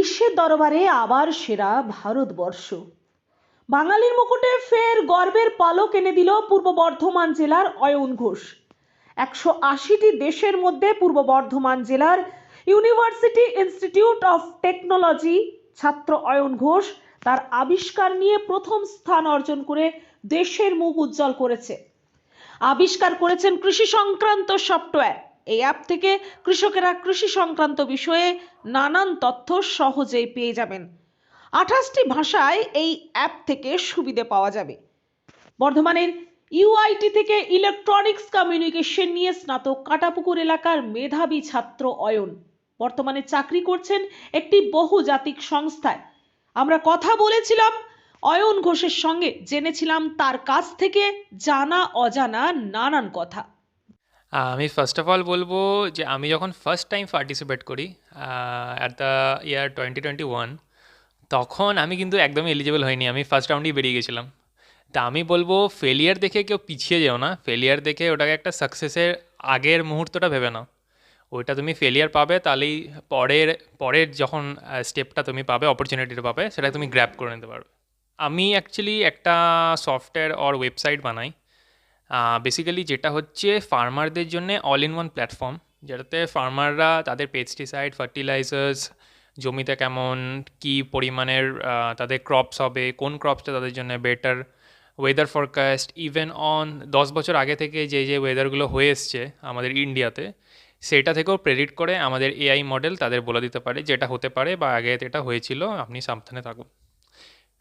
বিশ্বের দরবারে আবার সেরা ভারতবর্ষ। বাঙালির মুকুটে ফের গর্বের পালক এনে দিল পূর্ব বর্ধমান জেলার অয়ন ঘোষ। একশো আশিটি দেশের মধ্যে পূর্ব বর্ধমান জেলার ইউনিভার্সিটি ইনস্টিটিউট অফ টেকনোলজি ছাত্র অয়ন ঘোষ তার আবিষ্কার নিয়ে প্রথম স্থান অর্জন করে দেশের মুখ উজ্জ্বল করেছে। আবিষ্কার করেছেন কৃষি সংক্রান্ত সফটওয়্যার। এই অ্যাপ থেকে কৃষকেরা কৃষি সংক্রান্ত বিষয়ে নানান তথ্য সহজেই পেয়ে যাবেন। আঠাশটি ভাষায় এই অ্যাপ থেকে সুবিধে পাওয়া যাবে। বর্ধমানের ইউআইটি থেকে ইলেকট্রনিক্স কমিউনিকেশন নিয়ে স্নাতক কাটাপুকুর এলাকার মেধাবী ছাত্র অয়ন। বর্তমানে চাকরি করছেন একটি বহুজাতিক সংস্থায় আমরা কথা বলেছিলাম, অয়ন ঘোষের সঙ্গে জেনেছিলাম তার কাছ থেকে জানা অজানা নানান কথা। আমি ফার্স্ট অফ অল বলব যে আমি যখন ফার্স্ট টাইম পার্টিসিপেট করি at the year twenty twenty one তখন আমি কিন্তু একদমই এলিজিবল হইনি আমি ফার্স্ট রাউন্ডেই বেরিয়ে গেছিলাম। তা আমি বলব ফেলিয়ার দেখে কেউ পিছিয়ে যেও না। ফেলিয়ার দেখে ওটাকে একটা সাকসেসের আগের মুহূর্তটা ভেবে নাও। ওইটা তুমি ফেলিয়ার পাবে, তাহলেই পরের পরের যখন স্টেপটা তুমি পাবে অপরচুনিটিটা পাবে, সেটা তুমি গ্র্যাপ করে নিতে পারবে। আমি অ্যাকচুয়ালি একটা সফটওয়্যার অর ওয়েবসাইট বানাই। বেসিক্যালি যেটা হচ্ছে ফার্মারদের জন্য অল ইন ওয়ান প্ল্যাটফর্ম যেটাতে ফার্মাররা তাদের পেস্টিসাইড ফার্টিলাইজার্স জমিতে কেমন, কী পরিমাণের তাদের ক্রপস হবে, কোন ক্রপসটা তাদের জন্য better weather forecast even on দশ বছর আগে থেকে যে যে ওয়েদারগুলো হয়ে এসছে আমাদের ইন্ডিয়াতে সেটা থেকেও প্রেডিক্ট করে আমাদের এআই মডেল তাদের বলে দিতে পারে যেটা হতে পারে বা আগে এটা হয়েছিল, আপনি সাবধানে থাকুন।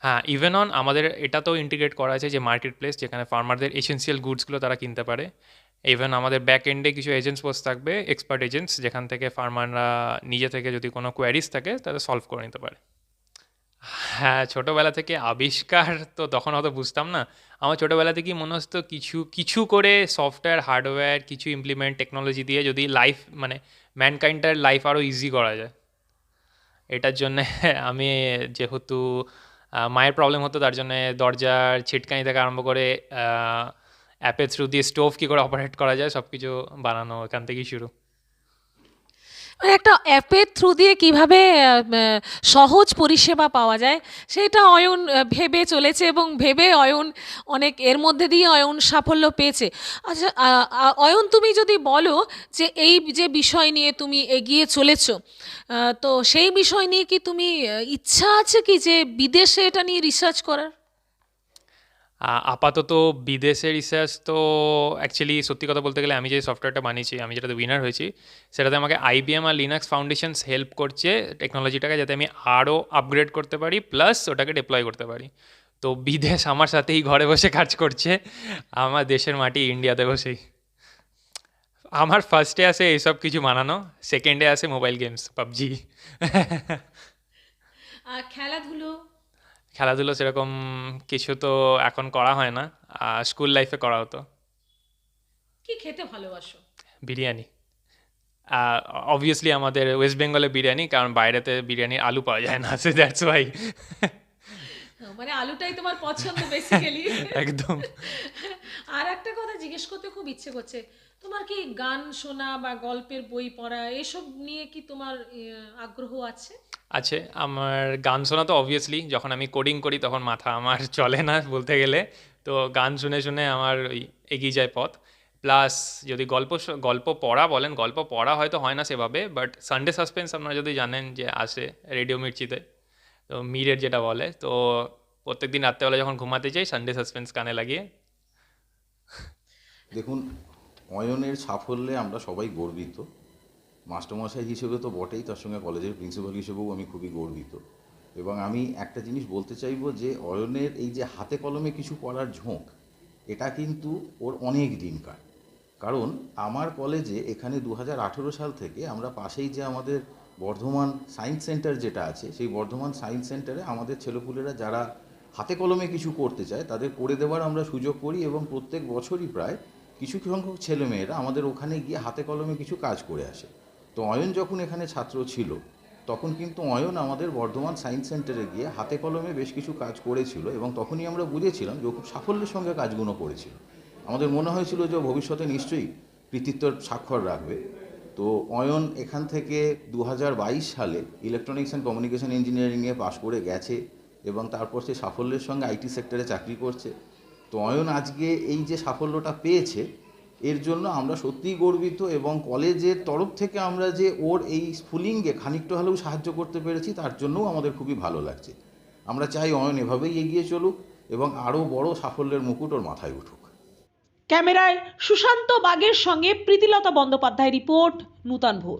হ্যাঁ ইভেন অন আমাদের এটাতেও ইন্টিগ্রেট করা আছে যে মার্কেট প্লেস যেখানে ফার্মারদের এসেন্সিয়াল গুডসগুলো তারা কিনতে পারে। ইভেন আমাদের ব্যাক এন্ডে কিছু এজেন্টস পোস্ট থাকবে এক্সপার্ট এজেন্টস যেখান থেকে ফার্মাররা নিজে থেকে যদি কোনো কোয়ারিজ থাকে তাদের সলভ করে নিতে পারে। হ্যাঁ ছোটোবেলা থেকে আবিষ্কার তো তখন অত বুঝতাম না। আমার ছোটোবেলা থেকেই মনে হতো কিছু কিছু করে সফটওয়্যার হার্ডওয়্যার কিছু ইমপ্লিমেন্ট টেকনোলজি দিয়ে যদি লাইফ মানে ম্যানকাইন্ডটার লাইফ আরও ইজি করা যায়। এটার জন্যে আমি যেহেতু মায়ের প্রবলেম হতো, তার জন্য দরজার ছিটকানি থেকে আরম্ভ করে অ্যাপের থ্রু দিয়ে স্টোভ কী করে অপারেট করা যায় সব কিছু বানানো এখান থেকেই শুরু। একটা অ্যাপের থ্রু দিয়ে কীভাবে সহজ পরিষেবা পাওয়া যায়, সেটা অয়ন ভেবে চলেছে এবং ভেবে অয়ন অনেক, এর মধ্যে দিয়ে অয়ন সাফল্য পেয়েছে। আচ্ছা অয়ন তুমি যদি বলো যে এই যে বিষয় নিয়ে তুমি এগিয়ে চলেছো তো সেই বিষয় নিয়ে কি তুমি ইচ্ছা আছে কি যে বিদেশে এটা নিয়ে রিসার্চ করার? আপাতত বিদেশে রিসার্চ তো অ্যাকচুয়ালি সত্যি কথা বলতে গেলে আমি যে সফটওয়্যারটা বানিয়েছি, আমি যেটাতে উইনার হয়েছি, সেটাতে আমাকে আইবিএম আর লিনাক্স ফাউন্ডেশনস হেল্প করছে টেকনোলজিটাকে যাতে আমি আরও আপগ্রেড করতে পারি প্লাস ওটাকে ডিপ্লয় করতে পারি। তো বিদেশ আমার সাথেই ঘরে বসে কাজ করছে, আমার দেশের মাটি ইন্ডিয়াতে বসেই। আমার ফার্স্টে আসে এইসব কিছু বানানো সেকেন্ডে আসে মোবাইল গেমস পাবজি। খেলাধুলো খেলাধুলো সেরকম কিছু তো এখন করা হয় না স্কুল লাইফে করা হতো। কি খেতে ভালোবাসো? বিরিয়ানি। অবভিয়াসলি আমাদের ওয়েস্ট বেঙ্গলে বিরিয়ানি কারণ বাইরেতে বিরিয়ানির আলু পাওয়া যায় না সে দ্যাটস ওয়াই মানে আলুটাই তোমার পছন্দ বেসিক্যালি একদম। আর একটা কথা জিজ্ঞেস করতে খুব ইচ্ছে করছে তোমার কি গান শোনা বা গল্পের বই পড়া এসব নিয়ে কি তোমার আগ্রহ আছে? আছে। আমার গান শোনা তো অবভিয়াসলি যখন আমি কোডিং করি তখন মাথা আমার চলে না বলতে গেলে। তো গান শুনে শুনে আমার ওই এগিয়ে যায় পথ। প্লাস যদি গল্প গল্প পড়া বলেন গল্প পড়া হয়তো হয় না সেভাবে বাট সানডে সাসপেন্স আপনারা যদি জানেন যে আসে রেডিও মির্চিতে তো মিরের যেটা বলে তো প্রত্যেকদিন রাত্রেবেলা যখন ঘুমাতে যাই সানডে সাসপেন্স কানে লাগিয়ে। দেখুন অয়নের সাফল্যে আমরা সবাই গর্বিত। মাস্টারমশাই হিসেবে তো বটেই, তার সঙ্গে কলেজের প্রিন্সিপাল হিসেবেও আমি খুবই গর্বিত। এবং আমি একটা জিনিস বলতে চাইব যে, অয়নের এই যে হাতে কলমে কিছু করার ঝোঁক, এটা কিন্তু ওর অনেক দিনকার কারণ আমার কলেজে এখানে দু হাজার আঠেরো সাল থেকে আমরা পাশেই যে আমাদের বর্ধমান সায়েন্স সেন্টার যেটা আছে, সেই বর্ধমান সায়েন্স সেন্টারে আমাদের ছেলেপুলেরা যারা হাতে কলমে কিছু করতে চায়, তাদের করে দেওয়ার আমরা সুযোগ করি এবং প্রত্যেক বছরই প্রায় কিছু সংখ্যক ছেলেমেয়েরা আমাদের ওখানে গিয়ে হাতে কলমে কিছু কাজ করে আসে। তো অয়ন যখন এখানে ছাত্র ছিল, তখন কিন্তু অয়ন আমাদের বর্ধমান সায়েন্স সেন্টারে গিয়ে হাতে কলমে বেশ কিছু কাজ করেছিল এবং তখনই আমরা বুঝেছিলাম যে খুব সাফল্যের সঙ্গে কাজগুলো করেছিল। আমাদের মনে হয়েছিল যে ভবিষ্যতে নিশ্চয়ই কৃতিত্বর স্বাক্ষর রাখবে। তো তো অয়ন এখান থেকে দু হাজার বাইশ সালে ইলেকট্রনিক্স অ্যান্ড কমিউনিকেশন ইঞ্জিনিয়ারিংয়ে পাশ করে গেছে এবং তারপর সে সাফল্যের সঙ্গে আইটি সেক্টরে চাকরি করছে। তো অয়ন আজকে এই যে সাফল্যটা পেয়েছে, এর জন্য আমরা সত্যিই গর্বিত এবং কলেজের তরফ থেকে আমরা যে ওর এই স্কুলিংয়ে খানিকটা হলেও সাহায্য করতে পেরেছি, তার জন্যও আমাদের খুবই ভালো লাগছে। আমরা চাই অয়ন এভাবেই এগিয়ে চলুক এবং আরও বড় সাফল্যের মুকুট ওর মাথায় উঠুক। ক্যামেরায় সুশান্ত বাগের সঙ্গে প্রীতিলতা বন্দ্যোপাধ্যায় রিপোর্ট, নূতন ভোর